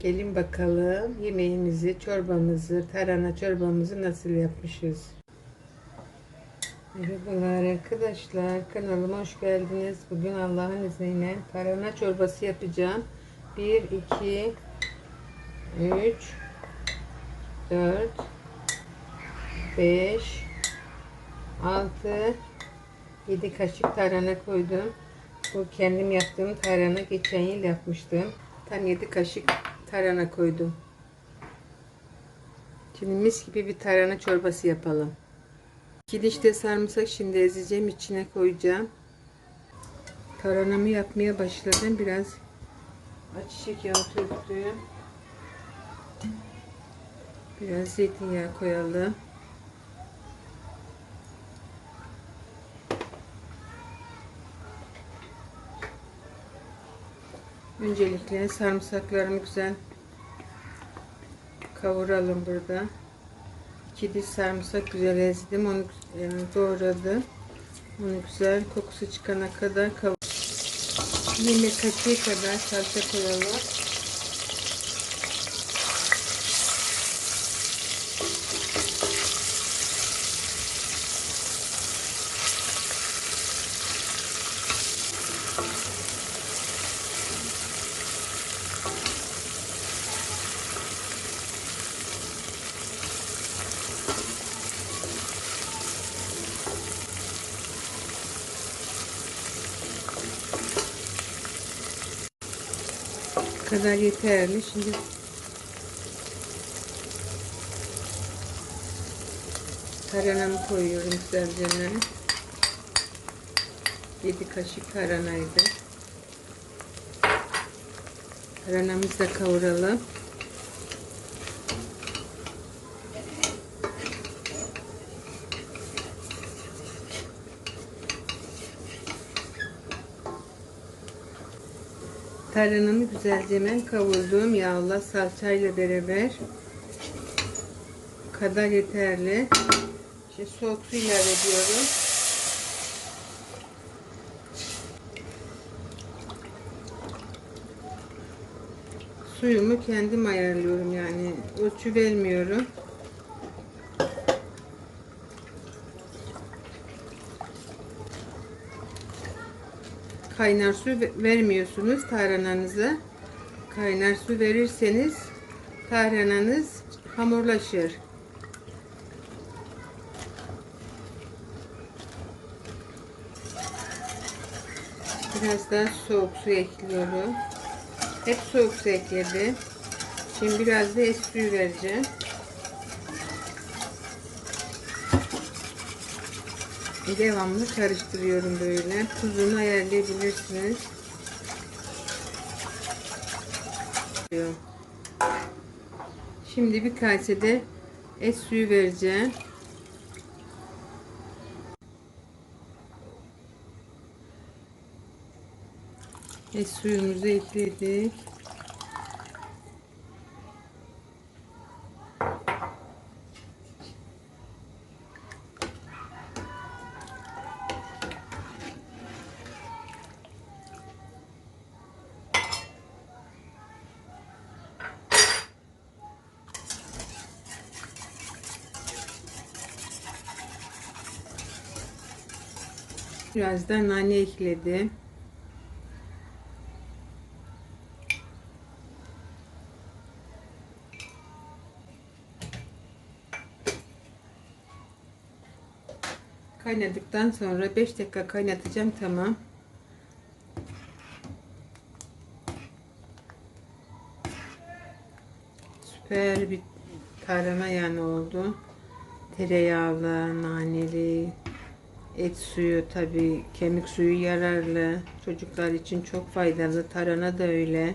Gelin bakalım yemeğimizi, çorbamızı, tarhana çorbamızı nasıl yapmışız. Merhabalar arkadaşlar. Kanalıma hoş geldiniz. Bugün Allah'ın izniyle tarhana çorbası yapacağım. 1, 2, 3, 4, 5, 6, 7 kaşık tarhana koydum. Bu kendim yaptığım tarhana geçen yıl yapmıştım. Tam 7 kaşık tarhana koydum. Şimdi mis gibi bir tarhana çorbası yapalım. İki diş de sarımsak şimdi ezeceğim içine koyacağım. Tarhanamı yapmaya başladım. Biraz ayçiçek yağı döktüm. Biraz zeytinyağı koyalım. Öncelikle sarımsaklarımı güzel kavuralım burada. İki diş sarımsak güzel ezdim. Onu e, doğradım. Onu güzel kokusu çıkana kadar kavur. Yemek kaşığı kadar salça koyalım. Bu kadar yeterli. Şimdi tarhanamı koyuyorum güzelce. 7 kaşık tarhanaydı. Tarhanamızı da kavuralım. Tarhanamı güzelce hemen kavurduğum yağla salçayla beraber kadar yeterli. Şimdi soğuk su ilave ediyorum. Suyumu kendim ayarlıyorum yani ölçü vermiyorum. Kaynar su vermiyorsunuz tarhananıza. Kaynar su verirseniz tarhananız hamurlaşır. Biraz daha soğuk su ekliyorum. Hep soğuk su ekledim. Şimdi biraz da et suyu vereceğim. Devamlı karıştırıyorum böyle. Tuzunu ayarlayabilirsiniz. Şimdi bir kasede et suyu vereceğim. Et suyumuzu ekledik. Biraz da nane ekledim. Kaynadıktan sonra 5 dakika kaynatacağım tamam. Süper bir tarhana yani oldu. Tereyağlı, naneli, Et suyu tabi kemik suyu yararlı. Çocuklar için çok faydalı. Tarhana da öyle.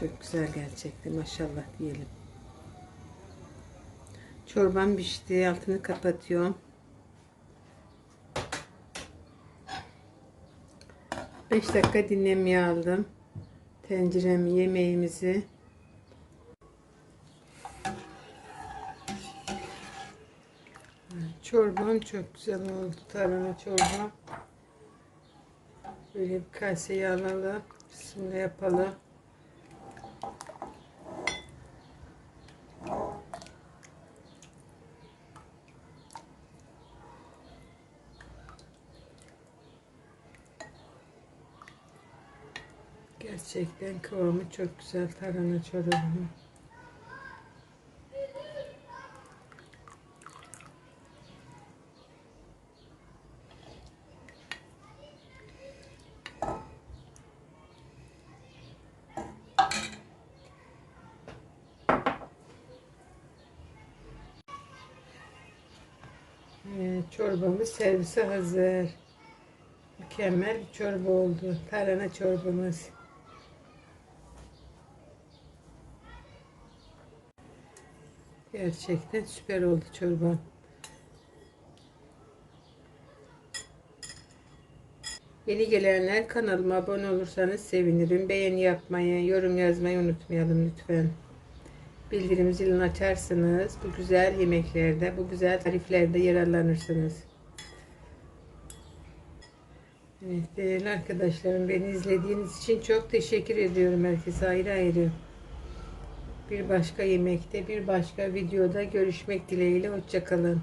Çok güzel gerçekten maşallah diyelim. Çorbam pişti. Altını kapatıyorum. 5 dakika dinlemeye aldım. Tenceremi, yemeğimizi Çorbam çok güzel oldu. Tarhana çorba. Böyle bir kaseye alalım. Şimdi yapalım. Gerçekten kıvamı çok güzel tarhana çorbamın. Evet, çorbamız servise hazır. Mükemmel bir çorba oldu. Tarhana çorbamız. Gerçekten süper oldu çorba. Yeni gelenler kanalıma abone olursanız sevinirim. Beğeni yapmayı, yorum yazmayı unutmayalım lütfen. Bildirim zilini açarsınız. Bu güzel yemeklerde, bu güzel tariflerde yararlanırsınız. Evet, değerli arkadaşlarım beni izlediğiniz için çok teşekkür ediyorum herkese ayrı ayrı. Bir başka yemekte, bir başka videoda görüşmek dileğiyle. Hoşçakalın.